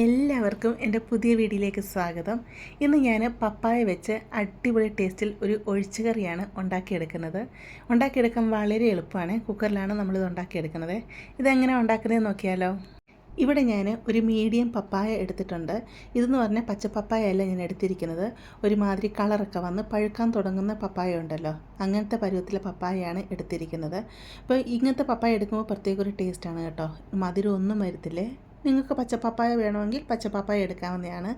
എല്ലാവർക്കും എന്റെ പുതിയ വീഡിയോയിലേക്ക് സ്വാഗതം. ഇന്ന് ഞാൻ പപ്പായ വെച്ച് അടിപൊളി ടേസ്റ്റിൽ ഒരു ഒഴിച്ചുകറിയാണ് ഉണ്ടാക്കിയെടുക്കുന്നത്. ഉണ്ടാക്കിയെടുക്കാൻ വളരെ എളുപ്പമാണ്. കുക്കറിലാണ് നമ്മളിത് ഉണ്ടാക്കിയെടുക്കുന്നത്. ഇതെങ്ങനെ ഉണ്ടാക്കുന്നത് നോക്കിയാലോ. ഇവിടെ ഞാൻ ഒരു മീഡിയം പപ്പായ എടുത്തിട്ടുണ്ട്. ഇതെന്ന് പറഞ്ഞാൽ പച്ച പപ്പായ അല്ല ഞാൻ എടുത്തിരിക്കുന്നത്. ഒരുമാതിരി കളറൊക്കെ വന്ന് പഴുക്കാൻ തുടങ്ങുന്ന പപ്പായ ഉണ്ടല്ലോ. അങ്ങനത്തെ പരുവത്തിലെ പപ്പായയാണ് എടുത്തിരിക്കുന്നത്. അപ്പോൾ ഇങ്ങനത്തെ പപ്പായ എടുക്കുമ്പോൾ പ്രത്യേക ഒരു ടേസ്റ്റാണ് കേട്ടോ. മധുരം ഒന്നും വരത്തില്ലേ? നിങ്ങൾക്ക് പച്ചപ്പപ്പായ വേണമെങ്കിൽ പച്ചപ്പപ്പായ എടുക്കാവുന്നതാണ്.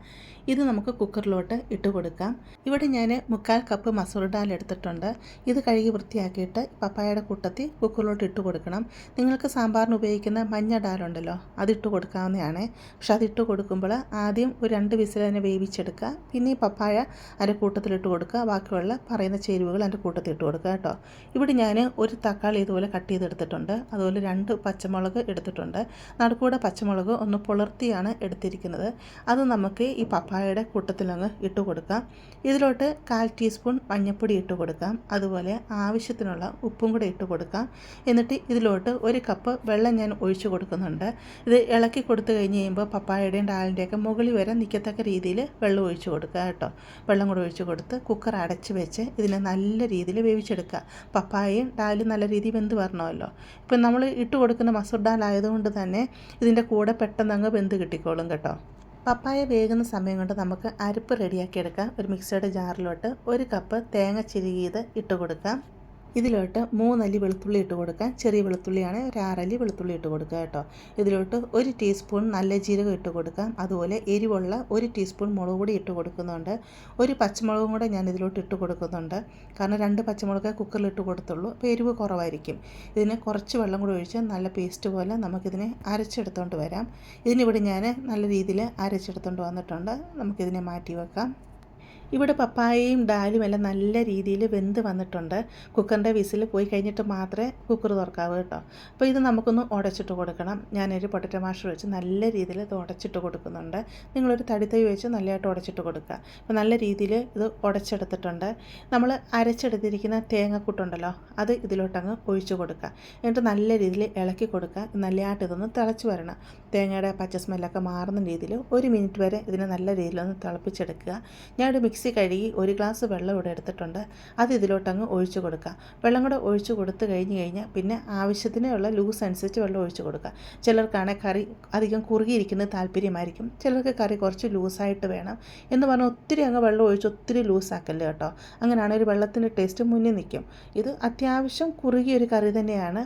ഇത് നമുക്ക് കുക്കറിലോട്ട് ഇട്ട് കൊടുക്കാം. ഇവിടെ ഞാൻ മുക്കാൽ കപ്പ് മസൂർ ഡാൽ എടുത്തിട്ടുണ്ട്. ഇത് കഴുകി വൃത്തിയാക്കിയിട്ട് പപ്പായയുടെ കൂട്ടത്തിൽ കുക്കറിലോട്ട് ഇട്ട് കൊടുക്കണം. നിങ്ങൾക്ക് സാമ്പാറിന് ഉപയോഗിക്കുന്ന മഞ്ഞ ഡാലുണ്ടല്ലോ അതിട്ട് കൊടുക്കാവുന്നതാണ്. പക്ഷെ അതിട്ട് കൊടുക്കുമ്പോൾ ആദ്യം ഒരു രണ്ട് വിസിൽ തന്നെ വേവിച്ചെടുക്കുക. പിന്നെ ഈ പപ്പായ അതിന്റെ കൂട്ടത്തിലിട്ട് കൊടുക്കുക. ബാക്കിയുള്ള പറയുന്ന ചേരുവകൾ അതിന്റെ കൂട്ടത്തിൽ ഇട്ട് കൊടുക്കുക കേട്ടോ. ഇവിടെ ഞാൻ ഒരു തക്കാളി ഇതുപോലെ കട്ട് ചെയ്തെടുത്തിട്ടുണ്ട്. അതുപോലെ രണ്ട് പച്ചമുളക് എടുത്തിട്ടുണ്ട്. നടുക്കൂടെ പച്ചമുളക് ഒന്ന് പുലർത്തിയാണ് എടുത്തിരിക്കുന്നത്. അത് നമുക്ക് ഈ പപ്പായയുടെ കൂട്ടത്തിലങ്ങ് ഇട്ട് കൊടുക്കാം. ഇതിലോട്ട് കാൽ ടീസ്പൂൺ മഞ്ഞൾപ്പൊടി ഇട്ട് കൊടുക്കാം. അതുപോലെ ആവശ്യത്തിനുള്ള ഉപ്പും കൂടെ ഇട്ട് കൊടുക്കാം. എന്നിട്ട് ഇതിലോട്ട് ഒരു കപ്പ് വെള്ളം ഞാൻ ഒഴിച്ചു കൊടുക്കുന്നുണ്ട്. ഇത് ഇളക്കി കൊടുത്തു കഴിഞ്ഞ് കഴിയുമ്പോൾ പപ്പായയുടെയും ഡാലിന്റെയൊക്കെ മുകളിൽ വരെ നിൽക്കത്തക്ക രീതിയിൽ വെള്ളം ഒഴിച്ചു കൊടുക്കുക കേട്ടോ. വെള്ളം കൂടെ ഒഴിച്ചു കൊടുത്ത് കുക്കർ അടച്ച് വെച്ച് ഇതിനെ നല്ല രീതിയിൽ വേവിച്ചെടുക്കുക. പപ്പായയും ഡാലും നല്ല രീതിയിൽ വെന്ത് വരണമല്ലോ. ഇപ്പം നമ്മൾ ഇട്ട് കൊടുക്കുന്ന മസൂർ ഡാൽ ആയതുകൊണ്ട് തന്നെ ഇതിന്റെ കൂടെ പെട്ടെന്ന് അങ്ങ് വെന്ത് കിട്ടിക്കോളും കേട്ടോ. പപ്പായ വേകുന്ന സമയം കൊണ്ട് നമുക്ക് അരപ്പ് റെഡിയാക്കിയെടുക്കാം ഒരു മിക്സിയുടെ ജാറിലോട്ട് ഒരു കപ്പ് തേങ്ങ ചിരുകിയത് ഇട്ട് കൊടുക്കാം. ഇതിലോട്ട് മൂന്നല്ലി വെളുത്തുള്ളി ഇട്ട് കൊടുക്കുക. ചെറിയ വെളുത്തുള്ളിയാണ് ഒരു ആറല്ലി വെളുത്തുള്ളി ഇട്ട് കൊടുക്കുക കേട്ടോ. ഇതിലോട്ട് ഒരു ടീസ്പൂൺ നല്ല ജീരകം ഇട്ട് കൊടുക്കാം അതുപോലെ എരിവുള്ള ഒരു ടീസ്പൂൺ മുളക് പൊടി ഇട്ട് കൊടുക്കുന്നുണ്ട്. ഒരു പച്ചമുളകും കൂടെ ഞാൻ ഇതിലോട്ട് ഇട്ട് കൊടുക്കുന്നുണ്ട്. കാരണം രണ്ട് പച്ചമുളക് കുക്കറിൽ ഇട്ട് കൊടുത്തുള്ളൂ. അപ്പോൾ എരിവ് കുറവായിരിക്കും. ഇതിന് കുറച്ച് വെള്ളം കൂടി ഒഴിച്ച് നല്ല പേസ്റ്റ് പോലെ നമുക്കിതിനെ അരച്ചെടുത്തുകൊണ്ട് വരാം. ഇതിനിവിടെ ഞാൻ നല്ല രീതിയിൽ അരച്ചെടുത്തുകൊണ്ട് വന്നിട്ടുണ്ട്. നമുക്കിതിനെ മാറ്റി വെക്കാം. ഇവിടെ പപ്പായയും ഡാലും എല്ലാം നല്ല രീതിയിൽ വെന്ത് വന്നിട്ടുണ്ട്. കുക്കറിന്റെ വിസിൽ പോയി കഴിഞ്ഞിട്ട് മാത്രമേ കുക്കർ തുറക്കാവൂ കേട്ടോ. അപ്പോൾ ഇത് നമുക്കൊന്ന് ഉടച്ചിട്ട് കൊടുക്കണം. ഞാനൊരു പൊട്ടറ്റോ മാഷർ വെച്ച് നല്ല രീതിയിൽ ഇത് ഉടച്ചിട്ട് കൊടുക്കുന്നുണ്ട്. നിങ്ങളൊരു തടിത്തൈ വെച്ച് നല്ലതായിട്ട് ഉടച്ചിട്ട് കൊടുക്കുക. അപ്പോൾ നല്ല രീതിയിൽ ഇത് ഉടച്ചെടുത്തിട്ടുണ്ട്. നമ്മൾ അരച്ചെടുത്തിരിക്കുന്ന തേങ്ങക്കൂട്ടുണ്ടല്ലോ അത് ഇതിലോട്ടങ്ങ് ഒഴിച്ചു കൊടുക്കുക. എന്നിട്ട് നല്ല രീതിയിൽ ഇളക്കി കൊടുക്കുക. നല്ലതായിട്ട് ഇതൊന്ന് തിളച്ച് വരണം. തേങ്ങയുടെ പച്ച സ്മെല്ലൊക്കെ മാറുന്ന രീതിയിൽ ഒരു മിനിറ്റ് വരെ ഇതിനെ നല്ല രീതിയിലൊന്ന് തിളപ്പിച്ചെടുക്കുക. ഞാനൊരു മിക്സി കഴുകി ഒരു ഗ്ലാസ് വെള്ളം ഇവിടെ എടുത്തിട്ടുണ്ട്. അത് ഇതിലോട്ടങ്ങ് ഒഴിച്ചു കൊടുക്കുക. വെള്ളം കൂടെ ഒഴിച്ചു കൊടുത്ത് കഴിഞ്ഞ് കഴിഞ്ഞാൽ പിന്നെ ആവശ്യത്തിനുള്ള ലൂസ് അനുസരിച്ച് വെള്ളം ഒഴിച്ചു കൊടുക്കുക. ചിലർക്കാണെങ്കിൽ കറി അധികം കുറുകിയിരിക്കുന്നത് താല്പര്യമായിരിക്കും. ചിലർക്ക് കറി കുറച്ച് ലൂസായിട്ട് വേണം എന്ന് പറഞ്ഞാൽ ഒത്തിരി അങ്ങ് വെള്ളം ഒഴിച്ച് ഒത്തിരി ലൂസാക്കല്ലേ കേട്ടോ. അങ്ങനെയാണ് ഒരു വെള്ളത്തിന്റെ ടേസ്റ്റ് മുന്നിൽ നിൽക്കും. ഇത് അത്യാവശ്യം കുറുകിയ ഒരു കറി തന്നെയാണ്.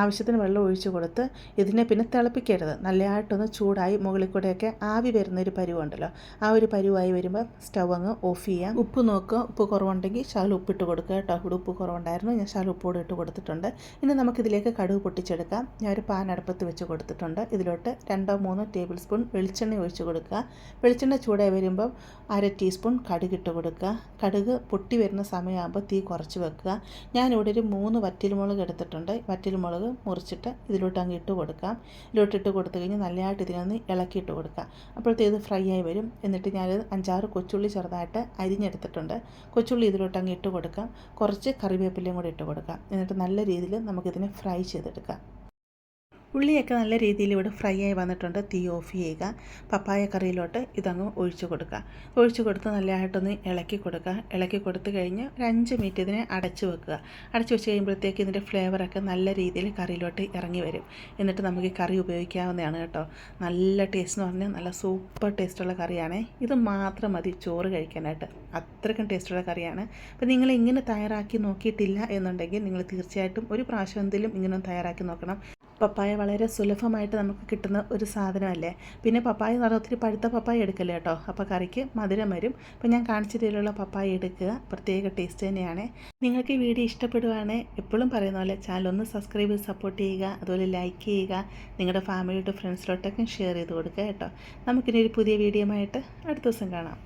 ആവശ്യത്തിന് വെള്ളം ഒഴിച്ചു കൊടുത്ത് ഇതിനെ പിന്നെ തിളപ്പിക്കരുത്. നല്ലതായിട്ടൊന്ന് ചൂടായി മുകളിൽ കൂടെയൊക്കെ ആവി വരുന്ന ഒരു പരുവുണ്ടല്ലോ. ആ ഒരു പരുവായി വരുമ്പോൾ സ്റ്റവ് അങ്ങ് ഓഫ് ചെയ്യാം. ഉപ്പ് നോക്കുക ഉപ്പ് കുറവുണ്ടെങ്കിൽ ശാല ഉപ്പിട്ട് കൊടുക്കുക കേട്ടോ. ഇവിടെ ഉപ്പ് കുറവുണ്ടായിരുന്നു. ഞാൻ ശാല ഉപ്പോട് ഇട്ട് കൊടുത്തിട്ടുണ്ട്. ഇനി നമുക്കിതിലേക്ക് കടുക് പൊട്ടിച്ചെടുക്കാം. ഞാൻ ഒരു പാൻ അടുപ്പത്ത് വെച്ച് കൊടുത്തിട്ടുണ്ട്. ഇതിലോട്ട് രണ്ടോ മൂന്നോ ടേബിൾ സ്പൂൺ വെളിച്ചെണ്ണ ഒഴിച്ച് കൊടുക്കുക. വെളിച്ചെണ്ണ ചൂടായി വരുമ്പം അര ടീസ്പൂൺ കടുക് ഇട്ട് കൊടുക്കുക. കടുക് പൊട്ടി വരുന്ന സമയമാകുമ്പോൾ തീ കുറച്ച് വെക്കുക. ഞാനിവിടെ ഒരു മൂന്ന് വറ്റൽമുളക് എടുത്തിട്ടുണ്ട്. വറ്റൽമുളക് മുളക് മുറിച്ചിട്ട് ഇതിലോട്ട് അങ്ങ് ഇട്ട് കൊടുക്കാം. ഇതിലോട്ട് ഇട്ട് കൊടുത്തു കഴിഞ്ഞാൽ നല്ലതായിട്ട് ഇതിനൊന്ന് ഇളക്കിയിട്ട് കൊടുക്കാം. അപ്പോഴത്തേത് ഫ്രൈ ആയി വരും. എന്നിട്ട് ഞാൻ അഞ്ചാറ് കൊച്ചുള്ളി ചെറുതായിട്ട് അരിഞ്ഞെടുത്തിട്ടുണ്ട്. കൊച്ചുള്ളി ഇതിലോട്ട് അങ്ങ് ഇട്ട് കൊടുക്കാം. കുറച്ച് കറിവേപ്പിലയും കൂടി ഇട്ട് കൊടുക്കാം. എന്നിട്ട് നല്ല രീതിയിൽ നമുക്കിതിനെ ഫ്രൈ ചെയ്തെടുക്കാം. ഉള്ളിയൊക്കെ നല്ല രീതിയിൽ ഇവിടെ ഫ്രൈ ആയി വന്നിട്ടുണ്ട്. തീ ഓഫ് ചെയ്യുക. പപ്പായ കറിയിലോട്ട് ഇതങ്ങ് ഒഴിച്ചു കൊടുക്കുക. ഒഴിച്ചു കൊടുത്ത് നല്ലതായിട്ടൊന്ന് ഇളക്കി കൊടുക്കുക. ഇളക്കി കൊടുത്തു കഴിഞ്ഞ് ഒരു അഞ്ച് മിനിറ്റ് ഇതിനെ അടച്ചു വെക്കുക. അടച്ചു വെച്ച് കഴിയുമ്പോഴത്തേക്ക് ഇതിന്റെ ഫ്ലേവറൊക്കെ നല്ല രീതിയിൽ കറിയിലോട്ട് ഇറങ്ങി വരും. എന്നിട്ട് നമുക്ക് ഈ കറി ഉപയോഗിക്കാവുന്നതാണ് കേട്ടോ. നല്ല ടേസ്റ്റ് എന്ന് പറഞ്ഞാൽ നല്ല സൂപ്പർ ടേസ്റ്റുള്ള കറിയാണ്. ഇത് മാത്രം മതി ചോറ് കഴിക്കാനായിട്ട്. അത്രയ്ക്കും ടേസ്റ്റുള്ള കറിയാണ്. അപ്പോൾ നിങ്ങൾ ഇങ്ങനെ തയ്യാറാക്കി നോക്കിയിട്ടില്ല എന്നുണ്ടെങ്കിൽ നിങ്ങൾ തീർച്ചയായിട്ടും ഒരു പ്രാവശ്യം എന്തെങ്കിലും ഇങ്ങനെ തയ്യാറാക്കി നോക്കണം. പപ്പായ വളരെ സുലഭമായിട്ട് നമുക്ക് കിട്ടുന്ന ഒരു സാധനമല്ലേ? പിന്നെ പപ്പായ എന്ന് ഒത്തിരി പഴുത്ത പപ്പായ എടുക്കല്ലേ കേട്ടോ? അപ്പോൾ കറിക്ക് മധുരം വരും. അപ്പോൾ ഞാൻ കാണിച്ച രീതിയിലുള്ള പപ്പായ എടുക്കുക. പ്രത്യേക ടേസ്റ്റ് തന്നെയാണ്. നിങ്ങൾക്ക് ഈ വീഡിയോ ഇഷ്ടപ്പെടുവാണെങ്കിൽ എപ്പോഴും പറയുന്ന പോലെ ചാനൽ ഒന്ന് സബ്സ്ക്രൈബ് ചെയ്ത് സപ്പോർട്ട് ചെയ്യുക. അതുപോലെ ലൈക്ക് ചെയ്യുക. നിങ്ങളുടെ ഫാമിലിയോട്ടും ഫ്രണ്ട്സിലോട്ടൊക്കെ ഷെയർ ചെയ്ത് കൊടുക്കുക കേട്ടോ. നമുക്കിനി ഒരു പുതിയ വീഡിയോ ആയിട്ട് അടുത്ത ദിവസം കാണാം.